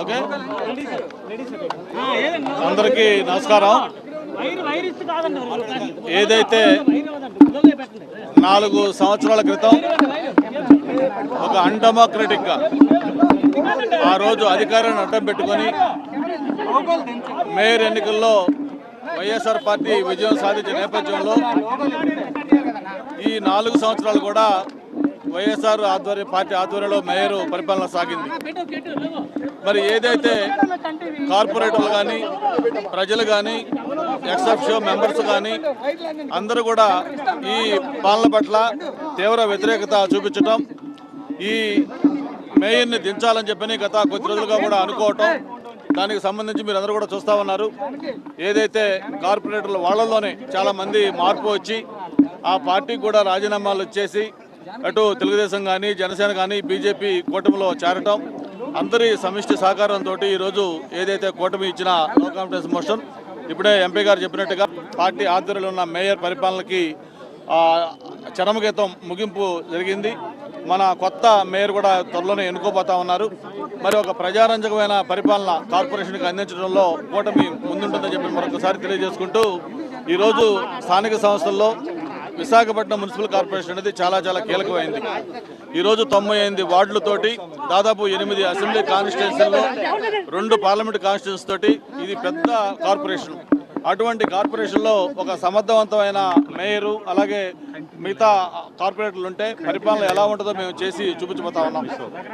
Okay అందరికీ నమస్కారం. ఏదైతే నాలుగు సంవత్సరాల క్రితం ఒక అన్డెమోక్రటిక్గా ఆ రోజు అధికారాన్ని అడ్డం పెట్టుకొని మేయర్ ఎన్నికల్లో వైఎస్ఆర్ పార్టీ విజయం సాధించిన నేపథ్యంలో ఈ నాలుగు సంవత్సరాలు కూడా వైఎస్ఆర్ ఆధ్వర్య పార్టీ ఆధ్వర్యంలో మేయర్ పరిపాలన సాగింది. మరి ఏదైతే కార్పొరేటర్లు కానీ ప్రజలు కానీ ఎక్సెప్షో మెంబర్స్ కానీ అందరూ కూడా ఈ పాలన పట్ల తీవ్ర వ్యతిరేకత చూపించటం ఈ మేయర్ని దించాలని చెప్పని గత కొద్ది రోజులుగా కూడా అనుకోవటం దానికి సంబంధించి మీరు అందరూ కూడా చూస్తా ఉన్నారు. ఏదైతే కార్పొరేటర్లు వాళ్ళలోనే చాలా మంది మార్పు వచ్చి ఆ పార్టీకి కూడా రాజీనామాలు ఇచ్చేసి అటు తెలుగుదేశం కానీ జనసేన కానీ బీజేపీ కూటమిలో చేరటం అందరి సమిష్టి సహకారంతో ఈరోజు ఏదైతే కూటమి ఇచ్చిన నో కాన్ఫిడెన్స్ మోషన్ ఇప్పుడే ఎంపీ గారు చెప్పినట్టుగా పార్టీ ఆధ్వర్యంలో ఉన్న మేయర్ పరిపాలనకి చరమగీతం ముగింపు జరిగింది. మన కొత్త మేయర్ కూడా త్వరలోనే ఎన్నుకోబోతా ఉన్నారు. మరి ఒక ప్రజారంజకమైన పరిపాలన కార్పొరేషన్కి అందించడంలో కూటమి ముందుంటుందని చెప్పి మరొకసారి తెలియజేసుకుంటూ ఈరోజు స్థానిక సంస్థల్లో విశాఖపట్నం మున్సిపల్ కార్పొరేషన్ అనేది చాలా చాలా కీలకమైంది. ఈరోజు తొంభై ఎనిమిది వార్డులతోటి దాదాపు ఎనిమిది అసెంబ్లీ కాన్స్టిట్యున్సీల్లో రెండు పార్లమెంట్ కాన్స్టిట్యున్సీ తోటి ఇది పెద్ద కార్పొరేషన్. అటువంటి కార్పొరేషన్లో ఒక సమర్థవంతమైన మేయరు అలాగే మిగతా కార్పొరేటర్లు ఉంటే పరిపాలన ఎలా ఉంటుందో మేము చేసి చూపించబోతా ఉన్నాం.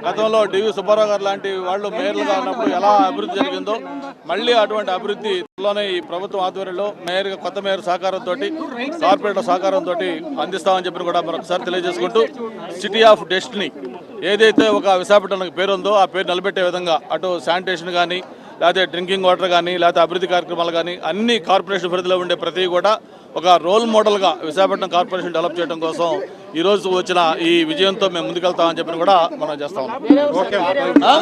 గతంలో డివి సుబ్బారావు గారు లాంటి వాళ్ళు మేయర్లుగా ఉన్నప్పుడు ఎలా అభివృద్ధి జరిగిందో మళ్ళీ అటువంటి అభివృద్ధి త్వరలోనే ఈ ప్రభుత్వం ఆధ్వర్యంలో మేయర్ కొత్త మేయర్ సహకారంతో కార్పొరేటర్ సహకారంతో అందిస్తామని చెప్పి కూడా మరొకసారి తెలియజేసుకుంటూ సిటీ ఆఫ్ డెస్టినీ ఏదైతే ఒక విశాఖపట్నం పేరు ఉందో ఆ పేరు నిలబెట్టే విధంగా అటు శానిటేషన్ కానీ లేకపోతే డ్రింకింగ్ వాటర్ కానీ లేకపోతే అభివృద్ధి కార్యక్రమాలు కానీ అన్ని కార్పొరేషన్ పరిధిలో ఉండే ప్రతి కూడా ఒక రోల్ మోడల్గా విశాఖపట్నం కార్పొరేషన్ డెవలప్ చేయడం కోసం ఈ రోజు వచ్చిన ఈ విజయంతో మేము ముందుకెళ్తామని చెప్పి కూడా మనం చేస్తా ఉన్నాం. ఆ?